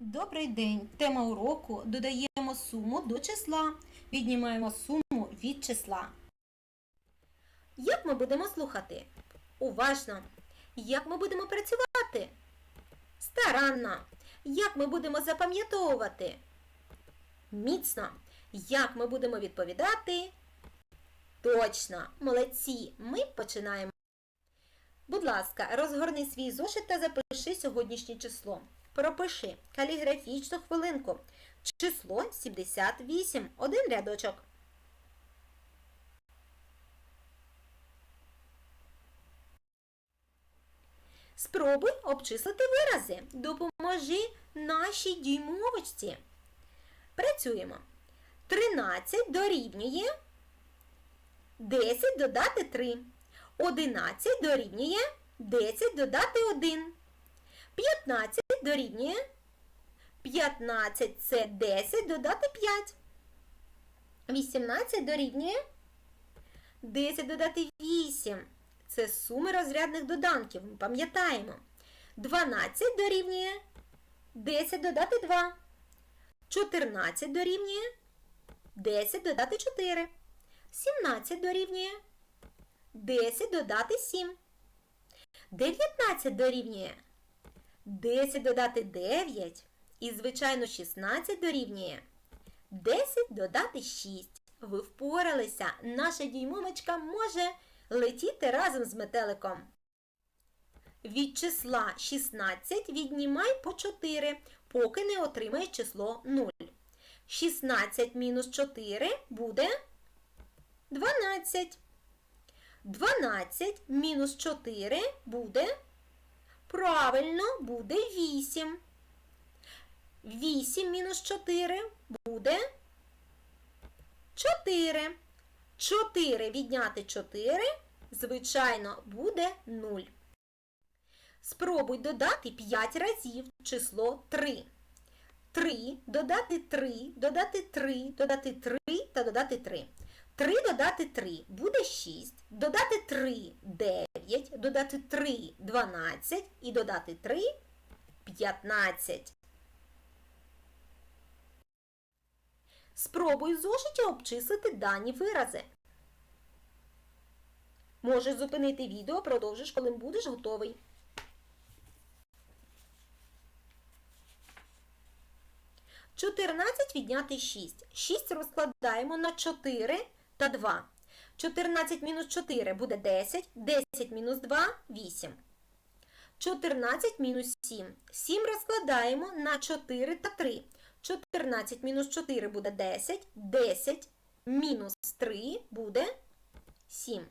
Добрий день! Тема уроку додаємо суму до числа. Віднімаємо суму від числа. Як ми будемо слухати? Уважно. Як ми будемо працювати? Старанно. Як ми будемо запам'ятовувати? Міцно. Як ми будемо відповідати? Точно, молодці! Ми починаємо. Будь ласка, розгорни свій зошит та запиши сьогоднішнє число. Пропиши каліграфічну хвилинку. Число 78. Один рядочок. Спробуй обчислити вирази. Допоможи нашій дюймовочці. Працюємо. 13 дорівнює 10 додати 3. 11 дорівнює 10 додати 1. 15 дорівнює 15 це 10 додати 5. 18 дорівнює 10 додати 8. Це суми розрядних доданків. Ми пам'ятаємо. 12 дорівнює 10 додати 2. 14 дорівнює 10 додати 4. 17 дорівнює 10 додати 7. 19 дорівнює 10 додати 9. І, звичайно, 16 дорівнює 10 додати 6. Ви впоралися. Наша діймомочка може летіти разом з метеликом. Від числа 16 віднімай по 4, поки не отримаєш число 0. 16 мінус 4 буде 12. 12 мінус 4 буде, правильно, буде 8. 8 мінус 4 буде 4. 4 відняти 4, звичайно, буде 0. Спробуй додати 5 разів число 3. 3 додати 3, додати 3, додати 3 та додати 3. 3 додати 3 буде 6, додати 3 9, додати 3 12 і додати 3 15. Спробуй в зошиті обчислити дані вирази. Можеш зупинити відео, продовжиш, коли будеш готовий. Чотирнадцять відняти 6. 6 розкладаємо на 4 та 2. 14 мінус 4 буде 10, 10 мінус 2 – 8. 14 мінус 7. 7 розкладаємо на 4 та 3. 14 мінус 4 буде 10, 10 мінус 3 буде 7.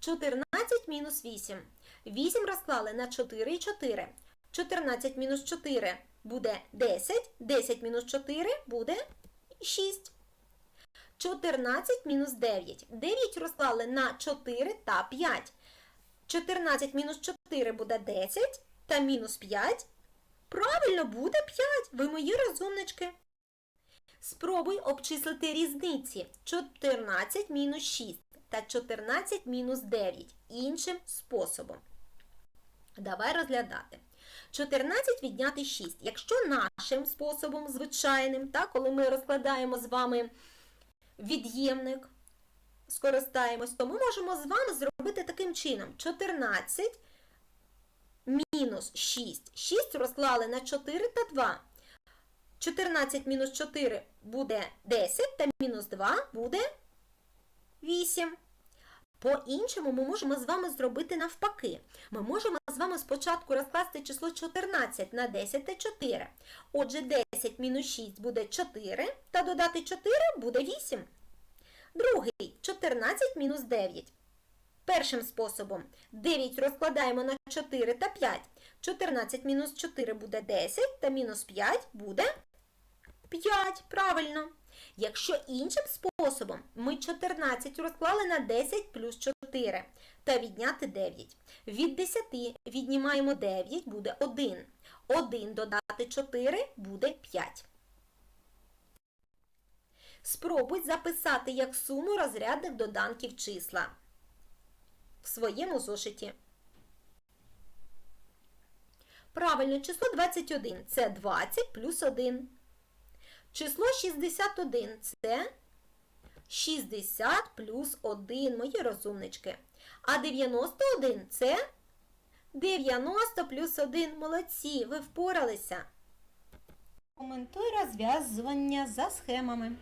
14 мінус 8. 8 розклали на 4 і 4. 14 мінус 4 буде 10, 10 мінус 4 буде 6. 14 мінус 9. 9 розклали на 4 та 5. 14 мінус 4 буде 10 та мінус 5. Правильно, буде 5. Ви мої розумнички. Спробуй обчислити різниці 14 мінус 6 та 14 мінус 9 іншим способом. Давай розглядати. 14 відняти 6. Якщо нашим способом, звичайним, так, коли ми розкладаємо з вами від'ємник, скористаємось, то ми можемо з вами зробити таким чином: 14 мінус 6. 6 розклали на 4 та 2. 14 мінус 4 буде 10, та мінус 2 буде 8. По-іншому ми можемо з вами зробити навпаки. Ми можемо з вами спочатку розкласти число 14 на 10 та 4. Отже, 10 мінус 6 буде 4, та додати 4 буде 8. Другий 14 мінус 9. Першим способом 9 розкладаємо на 4 та 5. 14 мінус 4 буде 10, та мінус 5 буде 5. Правильно. Якщо іншим способом ми 14 розклали на 10 плюс 4 та відняти 9. Від 10 віднімаємо 9, буде 1. 1 додати 4 буде 5. Спробуй записати як суму розрядних доданків числа в своєму зошиті. Правильно, число 21 це 20 плюс 1. Число 61 це 60 плюс 1, мої розумнички. А 91 це 90 плюс 1. Молодці, ви впоралися. Коментуй розв'язування за схемами.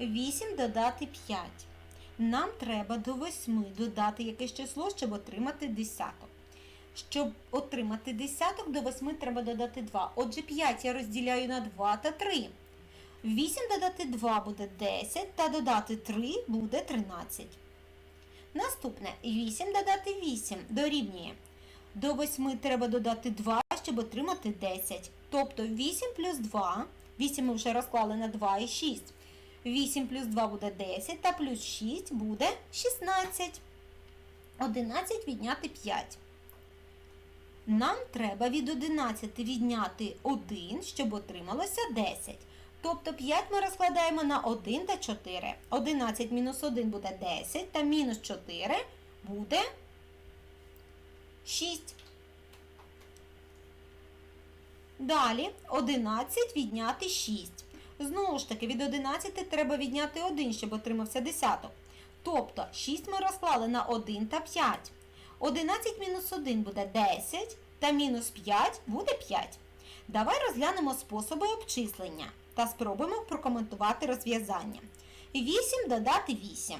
8 додати 5. Нам треба до 8 додати якесь число, щоб отримати десяток. Щоб отримати десяток, до 8 треба додати 2. Отже, 5 я розділяю на 2 та 3. 8 додати 2 буде 10, та додати 3 буде 13. Наступне 8 додати 8 дорівнює. До 8 треба додати 2, щоб отримати 10. Тобто 8 плюс 2, 8 ми вже розклали на 2 і 6. 8 плюс 2 буде 10, та плюс 6 буде 16. 11 відняти 5. Нам треба від 11 відняти 1, щоб отрималося 10. Тобто 5 ми розкладаємо на 1 та 4. 11 мінус 1 буде 10, та мінус 4 буде 6. Далі 11 відняти 6. Знову ж таки, від 11 треба відняти 1, щоб отримався десяток. Тобто 6 ми розклали на 1 та 5. 11 мінус 1 буде 10, та мінус 5 буде 5. Давай розглянемо способи обчислення та спробуємо прокоментувати розв'язання. 8 додати 8.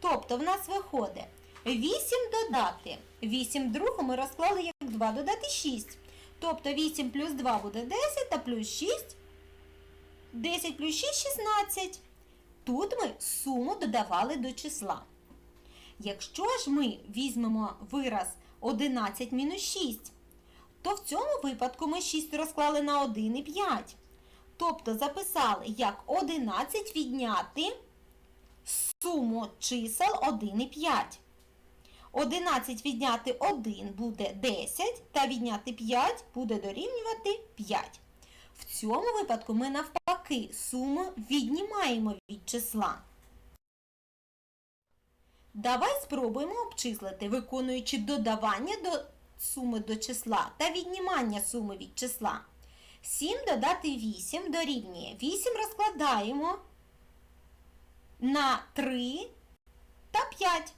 Тобто в нас виходить 8 додати. 8 другу ми розклали як 2 додати 6. Тобто 8 плюс 2 буде 10 та плюс 6. 10 плюс 6 16. Тут ми суму додавали до числа. Якщо ж ми візьмемо вираз 11 мінус 6, то в цьому випадку ми 6 розклали на 1 і 5. Тобто записали, як 11 відняти суму чисел 1 і 5. 11 відняти 1 буде 10, та відняти 5 буде дорівнювати 5. В цьому випадку ми навпаки суму віднімаємо від числа. Давай спробуємо обчислити, виконуючи додавання до суми до числа та віднімання суми від числа. 7 додати 8 дорівнює. 8 розкладаємо на 3 та 5.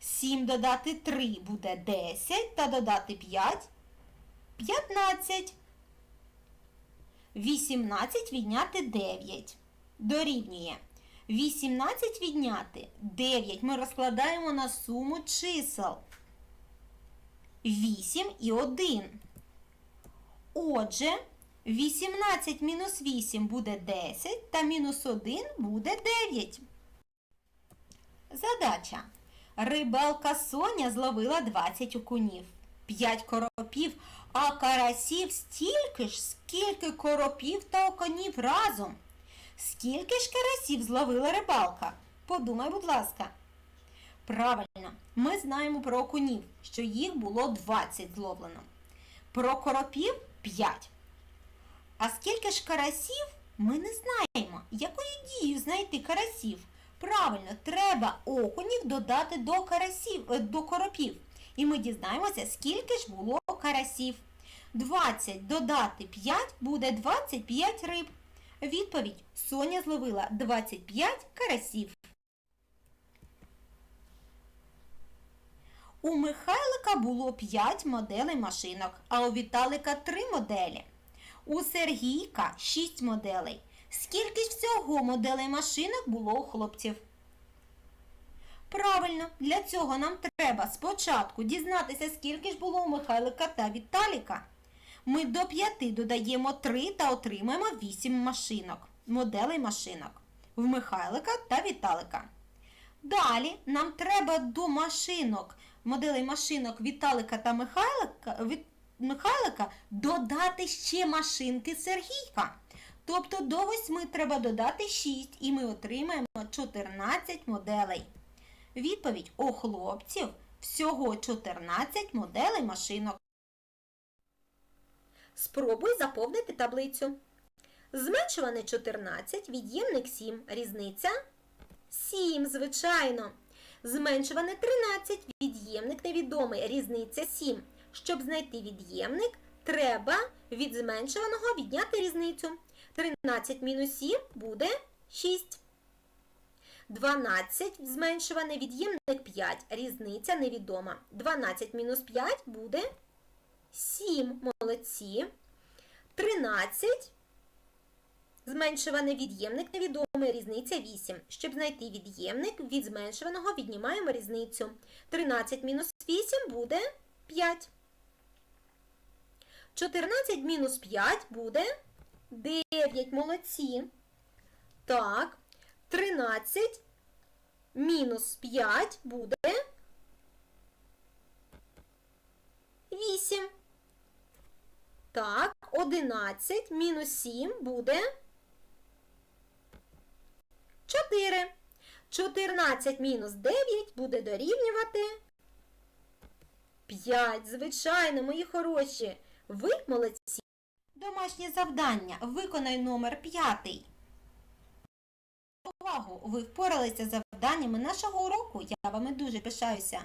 7 додати 3 буде 10 та додати 5 15. 18 відняти 9 дорівнює. 18 відняти 9 ми розкладаємо на суму чисел 8 і 1. Отже, 18 мінус 8 буде 10 та мінус 1 буде 9. Задача. Рибалка Соня зловила 20 окунів, 5 коропів, а карасів стільки ж, скільки коропів та окунів разом. Скільки ж карасів зловила рибалка? Подумай, будь ласка. Правильно, ми знаємо про окунів, що їх було 20 зловлено. Про коропів 5. А скільки ж карасів ми не знаємо. Якою дією знайти карасів? Правильно, треба окунів додати до карасів, е, до коропів. І ми дізнаємося, скільки ж було карасів. 20 додати 5 буде 25 риб. Відповідь Соня зловила 25 карасів. У Михайлика було 5 моделей машинок, а у Віталика 3 моделі. У Сергійка 6 моделей. Скільки ж всього моделей машинок було у хлопців? Правильно, для цього нам треба спочатку дізнатися, скільки ж було у Михайлика та Віталіка. Ми до 5 додаємо 3 та отримаємо 8 машинок, моделей машинок в Михайлика та Віталика. Далі нам треба до машинок, моделей машинок Віталика та Михайлика, Михайлика додати ще машинки Сергійка. Тобто до 8 треба додати 6 і ми отримаємо 14 моделей. Відповідь у хлопців всього 14 моделей машинок. Спробуй заповнити таблицю. Зменшуване 14, від'ємник 7, різниця 7, звичайно. Зменшуване 13, від'ємник невідомий, різниця 7. Щоб знайти від'ємник, треба від зменшуваного відняти різницю. 13 мінус 7 буде 6. 12 зменшуване від'ємник 5. Різниця невідома. 12 мінус 5 буде 7. Молодці. 13. Зменшуване від'ємник невідомий, різниця 8. Щоб знайти від'ємник, від зменшуваного віднімаємо різницю. 13 мінус 8 буде 5. 14 мінус 5 буде 9. Молодці. Так. 13 мінус 5 буде 8. Так, 11 мінус 7 буде 4. 14 мінус 9 буде дорівнювати 5. Звичайно, мої хороші. Ви молодці. Домашнє завдання. Виконай номер 5. Увагу! Ви впоралися з завданнями нашого уроку. Я вами дуже пишаюся.